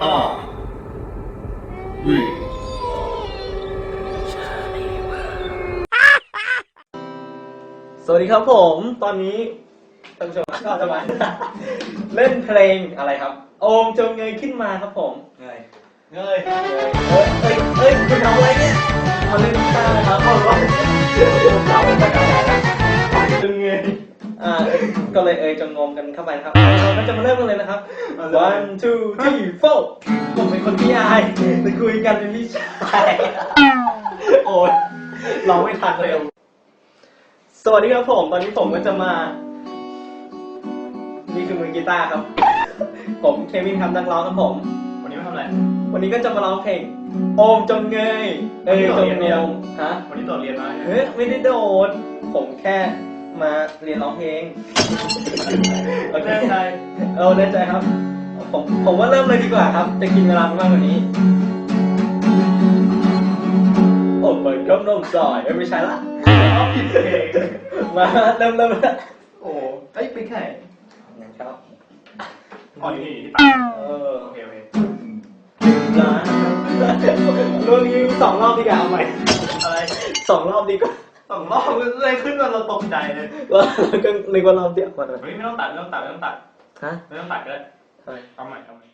R V สวัสดีครับผม ตอนนี้ท่านผู้ชมก็จะมาเล่นเพลงอะไรครับ โอมจงเงยขึ้นมาครับผม เงย เงยเอ้ย อ่าก็เลยเอ่ยจงงมกันเข้าไปนะครับเราก็จะมาเริ่มกันเลยนะครับ one two three four ผมเป็นคนที่อายไปคุยกันเป็นพี่ชายโอ้ยเราไม่ทันเลยสวัสดีครับผม ตอนนี้ผมก็จะมา นี่คือมือกีตาร์ครับ ผมเควินทำนักร้องครับผม วันนี้มาทำอะไร วันนี้ก็จะมาร้องเพลง โอมจงเงยเอ้ยจงเงยฮะวันนี้โดดเรียนมาเฮ้ยไม่ได้โดด ผมแค่ มาเรียนร้องเพลงโอเคแน่ใจเออแน่ใจครับ ผมผมว่าเริ่มเลยดีกว่าครับ จะกินเวลามากกว่านี้ โอ้เปิดกล้องนมซอยเอ้ยไม่ใช่ละเอาผิดเพลงมาเริ่มเริ่มโอ้เอ้ยไปแค่ครับอ๋ออยู่นี่ที่ตาเออโอเคโอเคร้านรวมนี้สองรอบดีกว่าเอาใหม่อะไรสองรอบดีกว่า สองรอบเลยขึ้นมาเราตกใจเลยแล้วก็นึกว่ารอบเดียวกว่าเฮ้ยไม่ต้องตัดไม่ต้องตัดไม่ต้องตัดฮะไม่ต้องตัดก็ได้ทำไม เอาใหม่เอาใหม่